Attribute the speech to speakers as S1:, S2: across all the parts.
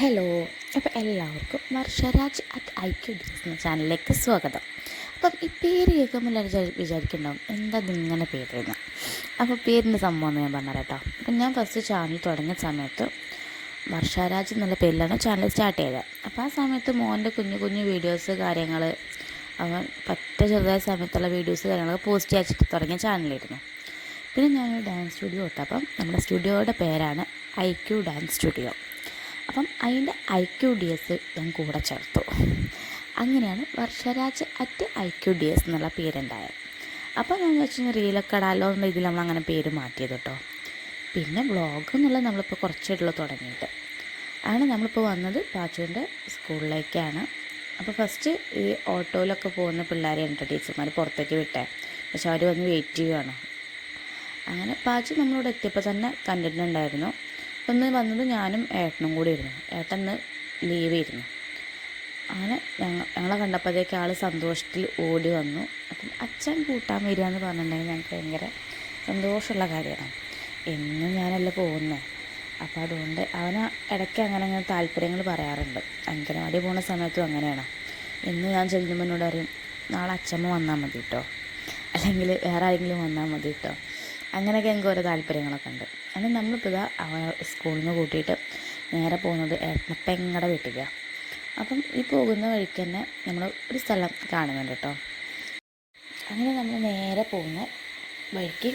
S1: Hello അപ്പോൾ എല്ലാവർക്കും Varsharaj at I Q ഡിസ് എന്ന ചാനലിലേക്ക് സ്വാഗതം. അപ്പം ഈ പേര് കേൾക്കുമ്പോൾ എല്ലാവരും വിചാരിക്കുന്നുണ്ടാവും എന്താ ഇതിങ്ങനെ എന്ന് അപ്പോൾ പേരിന്റെ സംഭവം ഞാൻ പറഞ്ഞു കേട്ടോ അപ്പം ഞാൻ ഫസ്റ്റ് ചാനൽ തുടങ്ങിയ സമയത്ത് വർഷരാജ് എന്നുള്ള പേരിലാണ് ചാനൽ സ്റ്റാർട്ട് ചെയ്തത്. അപ്പോൾ ആ സമയത്ത് മോന്റെ കുഞ്ഞു കുഞ്ഞു വീഡിയോസ് കാര്യങ്ങൾ അവൻ പറ്റ ചെറുതായ സമയത്തുള്ള വീഡിയോസ് കാര്യങ്ങളൊക്കെ പോസ്റ്റ് ചെയ്യാച്ചിട്ട് തുടങ്ങിയ ചാനലായിരുന്നു പിന്നെ ഞാനൊരു ഡാൻസ് സ്റ്റുഡിയോ ഇട്ടപ്പം നമ്മുടെ സ്റ്റുഡിയോയുടെ പേരാണ് ഐ ക്യു ഡാൻസ് സ്റ്റുഡിയോ അപ്പം അതിന്റെ ഐ ക്യു ഡി എസ് ഞാൻ കൂടെ ചേർത്തു. അങ്ങനെയാണ് Varsharaj at I Q D S എന്നുള്ള പേരുണ്ടായത്. അപ്പോൾ ഞാൻ വിചാരിച്ചു റീലൊക്കെ ഇടാലോ എന്നുള്ള ഇതിൽ നമ്മൾ അങ്ങനെ പേര് മാറ്റിയത് കേട്ടോ. പിന്നെ വ്ളോഗ് എന്നുള്ളത് നമ്മളിപ്പോൾ കുറച്ചായിട്ടുള്ള തുടങ്ങിയിട്ട്. ആണ് നമ്മളിപ്പോൾ വന്നത് പാച്ചുവിന്റെ സ്കൂളിലേക്കാണ്. അപ്പോൾ ഫസ്റ്റ് ഈ ഓട്ടോയിലൊക്കെ പോകുന്ന പിള്ളേരെ ഉണ്ട് ടീച്ചർമാർ പുറത്തേക്ക് വിട്ടേ. പക്ഷെ അവർ വന്ന് വെയിറ്റ് ചെയ്യുകയാണ് അങ്ങനെ പാച്ചു നമ്മളിവിടെ എത്തിയപ്പോൾ തന്നെ കണ്ടിട്ടുണ്ടായിരുന്നു. ഒന്ന് വന്നത് ഞാനും ഏട്ടനും കൂടി ഇരുന്നു ഏട്ടൻ ലീവ് ആയിരുന്നു അങ്ങനെ ഞങ്ങൾ ഞങ്ങളെ കണ്ടപ്പോഴത്തേക്ക് ആൾ സന്തോഷത്തിൽ ഓടി വന്നു. അപ്പം അച്ഛൻ കൂട്ടാൻ വരിക എന്ന് പറഞ്ഞിട്ടുണ്ടെങ്കിൽ ഞങ്ങൾക്ക് ഭയങ്കര സന്തോഷമുള്ള കാര്യമാണ്. എന്നും ഞാനല്ല പോകുന്നത് അപ്പോൾ അതുകൊണ്ട് അവന് ഇടയ്ക്ക് അങ്ങനെ അങ്ങനെ താല്പര്യങ്ങൾ പറയാറുണ്ട്. അങ്കനവാടി പോകുന്ന സമയത്തും അങ്ങനെയാണ്. ഇന്ന് ഞാൻ ചെല്ലുമ്പോൾ എന്നോട് പറയും നാളെ അച്ഛമ്മ വന്നാൽ മതി കേട്ടോ അല്ലെങ്കിൽ വേറെ ആരെങ്കിലും വന്നാൽ മതി കേട്ടോ അങ്ങനെയൊക്കെ എനിക്ക് ഓരോ താല്പര്യങ്ങളൊക്കെ ഉണ്ട്. അങ്ങനെ നമ്മളിപ്പോൾ ഇതാ സ്കൂളിൽ നിന്ന് കൂട്ടിയിട്ട് നേരെ പോകുന്നത് പെങ്ങടെ വീട്ടിലേക്കാണ് അപ്പം ഈ പോകുന്ന വഴിക്ക് തന്നെ നമ്മൾ ഒരു സ്ഥലം കാണുന്നുണ്ട് കേട്ടോ അങ്ങനെ നമ്മൾ നേരെ പോകുന്ന വഴിക്ക്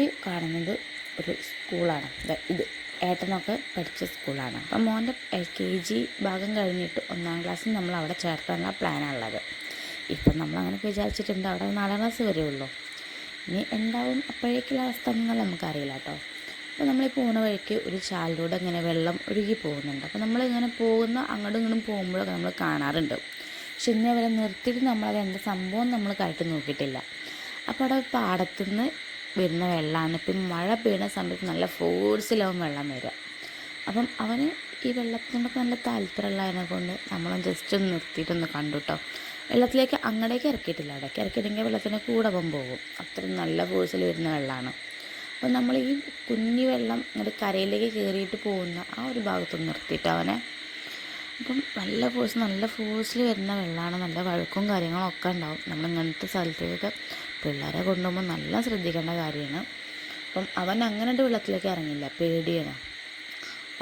S1: ഈ കാണുന്നത് ഒരു സ്കൂളാണ് ഇത് ഏട്ടനൊക്കെ പഠിച്ച സ്കൂളാണ് അപ്പം മോന്റെ എൽ കെ ജി ഭാഗം കഴിഞ്ഞിട്ട് ഒന്നാം ക്ലാസ്സിൽ നമ്മൾ അവിടെ ചേർക്കാനുള്ള പ്ലാനാണുള്ളത് ഇപ്പം നമ്മൾ അങ്ങനെ വിചാരിച്ചിട്ടുണ്ട് അവിടെ നാലാം ക്ലാസ് വരെയുള്ളൂ. ഇനി എന്താവും? അപ്പോഴേക്കുള്ള അവസ്ഥ ഒന്നും നമുക്കറിയില്ല കേട്ടോ. അപ്പോൾ നമ്മൾ പോകുന്ന വഴിക്ക് ഒരു ചാലിലൂടെ ഇങ്ങനെ വെള്ളം ഒഴുകി പോകുന്നുണ്ട്. അപ്പോൾ നമ്മളിങ്ങനെ പോകുന്ന അങ്ങോട്ടും ഇങ്ങോട്ടും പോകുമ്പോഴൊക്കെ നമ്മൾ കാണാറുണ്ട്. പക്ഷെ ഇന്ന് അവരെ നിർത്തിയിട്ട് നമ്മളത് എന്താ സംഭവം നമ്മൾ കറക്റ്റ് നോക്കിയിട്ടില്ല. അപ്പോൾ അവിടെ പാടത്തുനിന്ന് വരുന്ന വെള്ളമാണ് ഇപ്പം മഴ പെയ്യുന്ന സമയത്ത് നല്ല ഫോഴ്സിലാവും വെള്ളം വരിക. അപ്പം അവന് ഈ വെള്ളത്തിനോടൊക്കെ നല്ല താല്പര്യമുള്ളതിനെ കൊണ്ട് നമ്മൾ ജസ്റ്റ് ഒന്ന് നിർത്തിയിട്ടൊന്ന് കണ്ടു കേട്ടോ വെള്ളത്തിലേക്ക് അങ്ങടേക്ക് ഇറക്കിയിട്ടില്ല. അവിടേക്ക് ഇറക്കിയിട്ടെങ്കിൽ വെള്ളത്തിന് കൂടെ പോകും. അത്രയും നല്ല ഫോഴ്സിൽ വരുന്ന വെള്ളമാണ് അപ്പോൾ നമ്മൾ ഈ കുഞ്ഞു വെള്ളം ഇങ്ങോട്ട് കരയിലേക്ക് കയറിയിട്ട് പോകുന്ന ആ ഒരു ഭാഗത്തൊന്ന് നിർത്തിയിട്ട് അവനെ. അപ്പം നല്ല ഫോഴ്സ് നല്ല ഫോഴ്സിൽ വരുന്ന വെള്ളമാണ് നല്ല വഴക്കും കാര്യങ്ങളും ഒക്കെ ഉണ്ടാവും. നമ്മൾ ഇങ്ങനത്തെ സ്ഥലത്തേക്ക് പിള്ളേരെ കൊണ്ടുപോകുമ്പോൾ നല്ല ശ്രദ്ധിക്കേണ്ട കാര്യമാണ്. അപ്പം അവൻ അങ്ങനെ വെള്ളത്തിലേക്ക് ഇറങ്ങില്ല പേടിയാണ്.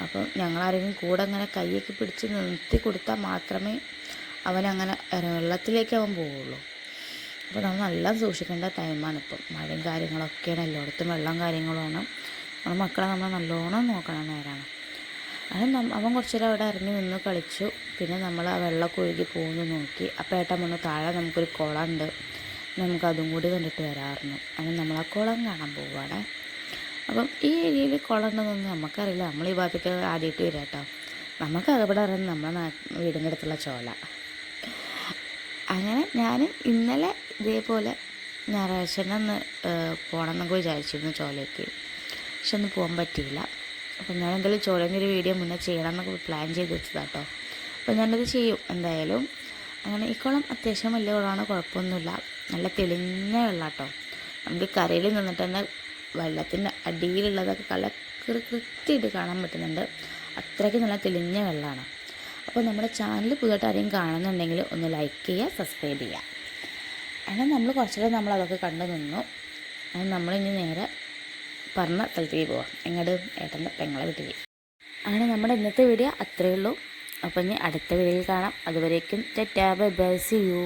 S1: അപ്പം ഞങ്ങളാരെങ്കിലും കൂടെ അങ്ങനെ കൈയൊക്കെ പിടിച്ച് നിർത്തി കൊടുത്താൽ മാത്രമേ അവനങ്ങനെ വെള്ളത്തിലേക്ക് അവൻ പോവുള്ളൂ. അപ്പോൾ നമ്മൾ നല്ല സൂക്ഷിക്കേണ്ട ടൈമാണ് ഇപ്പം. മഴയും കാര്യങ്ങളൊക്കെയാണ് എല്ലായിടത്തും വെള്ളം കാര്യങ്ങളുമാണ് നമ്മുടെ മക്കളെ നമ്മൾ നല്ലോണം നോക്കണം നേരാണ്. അത് അവൻ കുറച്ച് നേരം അവിടെ ഇറങ്ങി നിന്ന് കളിച്ചു. പിന്നെ നമ്മൾ ആ വെള്ളമൊക്കെ ഒഴുകി പോകുന്നു നോക്കി. അപ്പോൾ ഏട്ടൻ വന്ന് താഴെ നമുക്കൊരു കുളമുണ്ട് നമുക്കതും കൂടി കണ്ടിട്ട് വരാറുണ്ട് അങ്ങനെ നമ്മൾ ആ കുളം കാണാൻ പോവുകയാണ് അപ്പം ഈ ഏരിയയിൽ കുളം ഉണ്ടെന്നൊന്നും നമുക്കറിയില്ല. നമ്മൾ ഈ ഭാഗത്തേക്ക് ആദ്യമായിട്ട് വരാം കേട്ടോ നമുക്ക് അവിടെ അറിയുന്നത് നാ വീടിന്റെ അടുത്തുള്ള ചോല. അങ്ങനെ ഞാൻ ഇന്നലെ ഇതേപോലെ ഞായറാഴ്ച തന്നെ ഒന്ന് പോകണം എന്നൊക്കെ വിചാരിച്ചിരുന്നു ചോലയ്ക്ക്. പക്ഷെ ഒന്നും പോകാൻ പറ്റിയില്ല. അപ്പം ഞാൻ എന്തായാലും ചോലന്റെ ഒരു വീഡിയോ മുന്നേ ചെയ്യണം എന്നൊക്കെ പ്ലാൻ ചെയ്ത് വെച്ചതാണ് കേട്ടോ അപ്പോൾ ഞാനത് ചെയ്യും. എന്തായാലും അങ്ങനെ ഈ കുളം അത്യാവശ്യം വലിയ കുളമാണ്. കുഴപ്പമൊന്നുമില്ല. നല്ല തെളിഞ്ഞ വെള്ളം കേട്ടോ നമുക്ക് കരയിൽ നിന്നിട്ട് തന്നെ വെള്ളത്തിന്റെ അടിയിലുള്ളതൊക്കെ കല കൃത്യമായിട്ട് കാണാൻ പറ്റുന്നുണ്ട്. അത്രയ്ക്ക് നല്ല തെളിഞ്ഞ വെള്ളമാണ്. അപ്പോൾ നമ്മുടെ ചാനൽ പുതുതായിട്ട് ആരെയും കാണുന്നുണ്ടെങ്കിൽ ഒന്ന് ലൈക്ക് ചെയ്യുക സബ്സ്ക്രൈബ് ചെയ്യുക. അങ്ങനെ നമ്മൾ കുറച്ചുകൂടെ നമ്മൾ അതൊക്കെ കണ്ടു നിന്നു. അത് നമ്മളിനി നേരെ പറഞ്ഞ സ്ഥലത്തേക്ക് പോവാം. എങ്ങോട്ട് ഏട്ടന്റെ പെങ്ങളെ വീട്ടിൽ. അങ്ങനെ നമ്മുടെ ഇന്നത്തെ വീഡിയോ അത്രയേ ഉള്ളൂ. അപ്പം ഇനി അടുത്ത വീഡിയോയിൽ കാണാം. അതുവരേക്കും tata bye bye see you